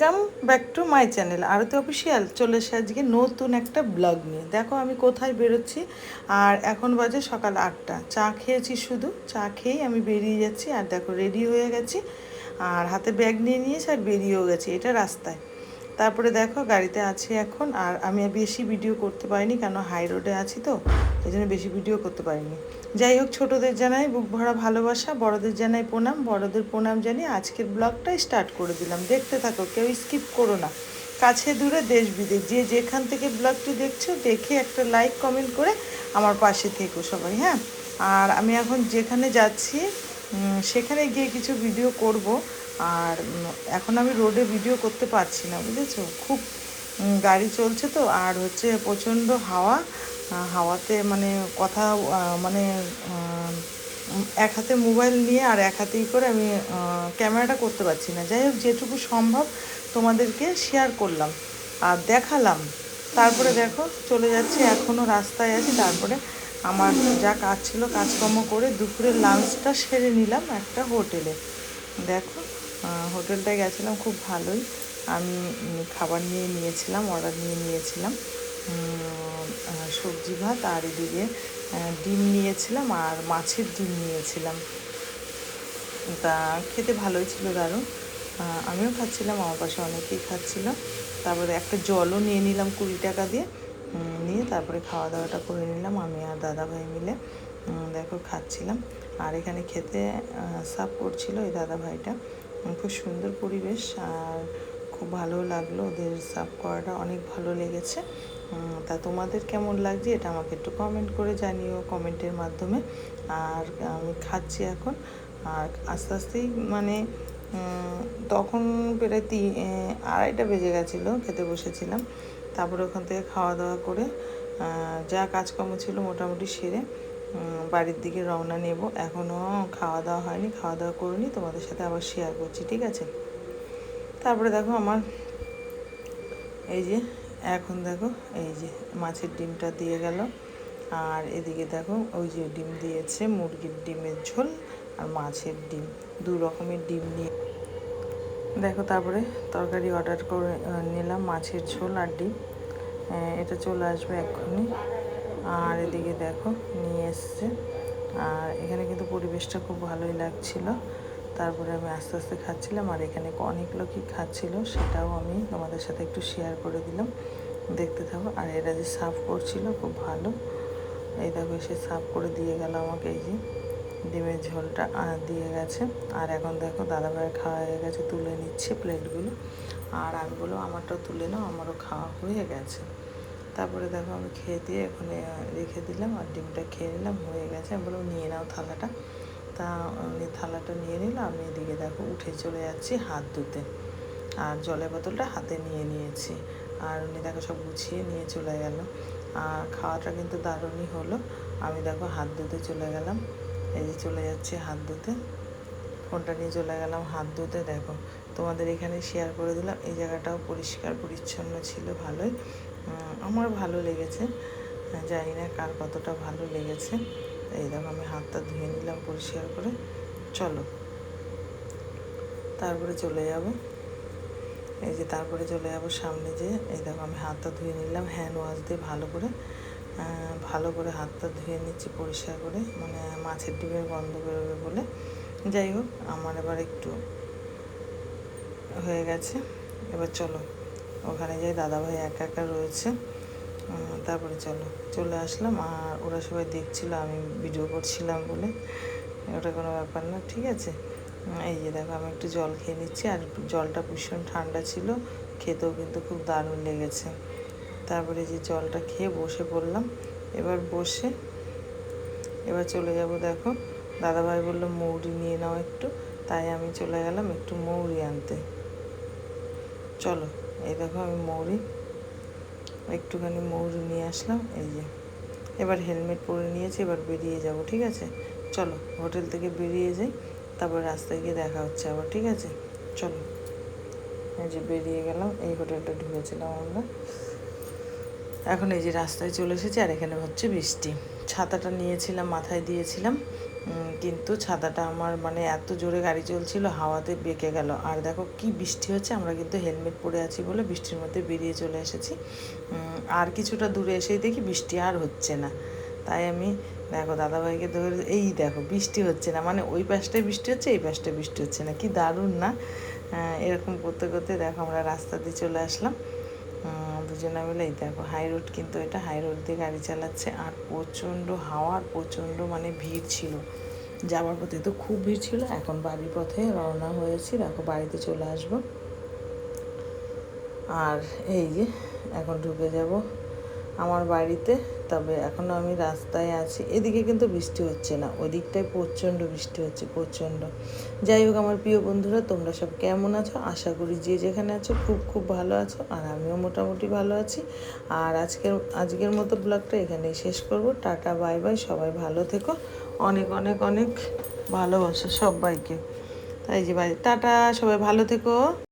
Welcome back to my channel Arati official চলে এসে আজকে নতুন একটা ব্লগ নিয়ে। দেখো আমি কোথায় বেরোচ্ছি, আর এখন বাজে সকাল আটটা। চা খেয়েছি শুধু, চা খেয়েই আমি বেরিয়ে যাচ্ছি, আর দেখো রেডি হয়ে গেছি। আর হাতে ব্যাগ নিয়ে নিয়েছি, আর বেরিয়েও গেছি। এটা রাস্তায়। তারপরে দেখো গাড়িতে আছি এখন, আর আমি আর বেশি ভিডিও করতে পারিনি, কেন হাই রোডে আছি তো, এই জন্য বেশি ভিডিও করতে পারিনি। যাই হোক, ছোটোদের জানাই বুক ভরা ভালোবাসা, বড়দের জানাই প্রণাম, বড়দের প্রণাম জানিয়ে আজকের ব্লগটাই স্টার্ট করে দিলাম। দেখতে থাকো, কেউ স্কিপ করো না। কাছে দূরে দেশ বিদেশ, যে যেখান থেকে ব্লগটি দেখছ, দেখে একটা লাইক, কমেন্ট করে আমার পাশে থেকো সবাই হ্যাঁ? আর আমি এখন যেখানে যাচ্ছি সেখানে গিয়ে কিছু ভিডিও করব। আর এখন আমি রোডে ভিডিও করতে পারছি না, বুঝেছ? খুব গাড়ি চলছে তো, আর হচ্ছে প্রচণ্ড হাওয়া হাওয়াতে মানে কথা মানে এক হাতে মোবাইল নিয়ে আর এক হাতেই করে আমি ক্যামেরাটা করতে পারছি না। যাই হোক, যেটুকু সম্ভব তোমাদেরকে শেয়ার করলাম, আর দেখালাম। তারপরে দেখো, চলে যাচ্ছে এখনও রাস্তায় আছি। তারপরে আমার যা কাজ ছিল, কাজকর্ম করে দুপুরের লাঞ্চটা সেরে নিলাম একটা হোটেলে। দেখো হোটেলটায় গেছিলাম, খুব ভালোই। আমি খাবার নিয়ে নিয়েছিলাম অর্ডার নিয়ে নিয়েছিলাম। সবজি ভাত আর এদিকে ডিম নিয়েছিলাম আর মাছের ডিম নিয়েছিলাম। তা খেতে ভালোই ছিল দারুণ। আমিও খাচ্ছিলাম, আমার পাশে অনেকেই খাচ্ছিল। তারপরে একটা জলও নিয়ে নিলাম কুড়ি টাকা দিয়ে। নিয়ে তারপরে খাওয়া দাওয়াটা করে নিলাম, আমি আর দাদা ভাই মিলে দেখো, খাচ্ছিলাম। আর এখানে খেতে সার্ভ করছিল এই দাদা ভাইটা খুব সুন্দর পরিবেশ আর খুব ভালো লাগল ওদের সার্ভ করাটা অনেক ভালো লেগেছে। তা তোমাদের কেমন লাগছে এটা আমাকে একটু কমেন্ট করে জানিও কমেন্টের মাধ্যমে। আর আমি খাচ্ছি এখন। আর আস্তে আস্তেই মানে তখন প্রায় তি আহ, আড়াইটা বেজে গেছিল খেতে বসেছিলাম। তারপরে ওখান থেকে খাওয়া দাওয়া করে যা কাজকর্ম ছিল মোটামুটি সেরে বাড়ির দিকে রওনা নেব। এখনও খাওয়া দাওয়া হয়নি, খাওয়া দাওয়া করিনি তোমাদের সাথে আবার শেয়ার করছি, ঠিক আছে? তারপরে দেখো আমার, এই যে, এখন দেখো, এই যে মাছের ডিমটা দিয়ে গেল। আর এদিকে দেখো, ওই যে ডিম দিয়েছে মুরগির ডিমের ঝোল আর মাছের ডিম, দু রকমের ডিম নিয়ে। দেখো তারপরে তরকারি অর্ডার করে নিলাম মাছের ঝোল আর ডিম। এটা চলে আসবে এক্ষুনি। আর এদিকে দেখো, নিয়ে এসছে। আর এখানে কিন্তু পরিবেশটা খুব ভালোই লাগছিল। তারপরে আমি আস্তে আস্তে খাচ্ছিলাম আর এখানে অনেক লোকই খাচ্ছিল, সেটাও আমি তোমাদের সাথে একটু শেয়ার করে দিলাম। দেখতে থাকো। আর এরা যে সার্ভ করছিল খুব ভালো। এই দেখো, এসে সাফ করে দিয়ে গেল আমাকে, এই যে ডিমের ঝোলটা দিয়ে গেছে। আর এখন দেখো দাদা ভাইয়ের খাওয়া হয়ে গেছে, তুলে নিচ্ছে প্লেটগুলো আর আমি বলো আমারটাও তুলে নাও, আমারও খাওয়া হয়ে গেছে। তারপরে দেখো আমি খেয়ে দিয়ে ওখানে রেখে দিলাম আর ডিমটা খেয়ে নিলাম, হয়ে গেছে। আমি বললাম নিয়ে নাও থালাটা। তা উনি থালাটা নিয়ে নিলাম আমি এদিকে দেখো উঠে চলে যাচ্ছি হাত ধুতে। আর জলের বোতলটা হাতে নিয়ে নিয়েছি। আর উনি দেখো সব গুছিয়ে নিয়ে চলে গেল। আর খাওয়াটা কিন্তু দারুণই হলো। আমি দেখো হাত ধুতে চলে গেলাম। এই যে চলে যাচ্ছি হাত ধুতে। ফোনটা নিয়ে চলে গেলাম হাত ধুতে, দেখো। তোমাদের এখানে শেয়ার করে দিলাম। এই জায়গাটাও পরিষ্কার, পরিচ্ছন্ন ছিল, ভালোই। আমার ভালো লেগেছে। জানি না কার কতটা ভালো লেগেছে। এই দেখো আমি হাতটা ধুয়ে নিলাম পরিষ্কার করে। চলো, তারপরে চলে যাব। এই যে তারপরে চলে যাব সামনে যে, এই দেখো আমি হাতটা ধুয়ে নিলাম হ্যান্ড ওয়াশ দিয়ে ভালো করে ভালো করে হাতটা ধুয়ে নিচ্ছি পরিষ্কার করে মানে মাছের ডিমের গন্ধ বেরোবে বলে। যাই হোক, আমার এবার একটু হয়ে গেছে। এবার চলো। ওখানে যাই, দাদাভাই একা একা রয়েছে। তারপরে চলো, চলে আসলাম। আর ওরা সবাই দেখছিল, আমি ভিডিও করছিলাম বলে। ওটা কোনো ব্যাপার না, ঠিক আছে? এই যে দেখো, আমি একটু জল খেয়ে নিচ্ছি। আর জলটা ভীষণ ঠান্ডা ছিল, খেতেও কিন্তু খুব দারুণ লেগেছে। তারপরে যে জলটা খেয়ে বসে পড়লাম। এবার বসে, এবার চলে যাব, দেখো। দাদাভাই বলল, মৌরি নিয়ে নাও একটু। তাই আমি চলে গেলাম একটু মৌরি আনতে। চলো। এই দেখো আমি মৌরি। একটুখানি মৌরি নিয়ে আসলাম, এই যে। এবার হেলমেট পরে নিয়েছি, এবার বেরিয়ে যাব, ঠিক আছে? চলো, হোটেল থেকে বেরিয়ে যাই, তারপর রাস্তায় গিয়ে দেখা হচ্ছে আবার, ঠিক আছে? চলো। এই যে বেরিয়ে গেলাম, এই হোটেলটা ঢুকেছিলাম আমরা। এখন এই যে রাস্তায় চলে এসেছি, আর এখানে হচ্ছে বৃষ্টি। ছাতাটা নিয়েছিলাম, মাথায় দিয়েছিলাম। কিন্তু ছাতাটা আমার মানে এত জোরে গাড়ি চলছিল, হাওয়াতে বেঁকে গেল। আর দেখো কি বৃষ্টি হচ্ছে, আমরা কিন্তু হেলমেট পরে আছি বলে বৃষ্টির মধ্যে বেরিয়ে চলে এসেছি। আর কিছুটা দূরে এসেই দেখি বৃষ্টি আর হচ্ছে না। তাই আমি দেখো দাদাভাইকে ধরে, এই দেখো বৃষ্টি হচ্ছে না মানে ওই পাশটায় বৃষ্টি হচ্ছে, এই পাশটায় বৃষ্টি হচ্ছে না। কি দারুণ না? এরকম করতে করতে দেখো আমরা রাস্তা দিয়ে চলে আসলাম। দুজনে মিলে এই দেখো হাই রোড কিন্তু এটা হাই রোড দিয়ে গাড়ি চালাচ্ছে আর প্রচণ্ড হাওয়ার প্রচণ্ড মানে ভিড় ছিল। যাওয়ার পথে তো খুব ভিড় ছিল, এখন বাড়ির পথে রওনা হয়েছি, দেখো বাড়িতে চলে আসব। আর এই যে, এখন ঢুকে যাব আমার বাড়িতে। তবে এখনও আমি রাস্তায় আছি। এদিকে কিন্তু বৃষ্টি হচ্ছে না, ওদিকটায় প্রচণ্ড বৃষ্টি হচ্ছে, প্রচণ্ড। যাই হোক আমার প্রিয় বন্ধুরা, তোমরা সব কেমন আছো? আশা করি যে যেখানে আছো খুব খুব ভালো আছো, আর আমিও মোটামুটি ভালো আছি। আর আজকের আজকের মতো ব্লগটা এখানেই শেষ করব। টাটা, বাই বাই, সবাই ভালো থেকো। অনেক অনেক অনেক ভালোবাসো সবাইকে। তাই যে বাই টাটা, সবাই ভালো থেকো।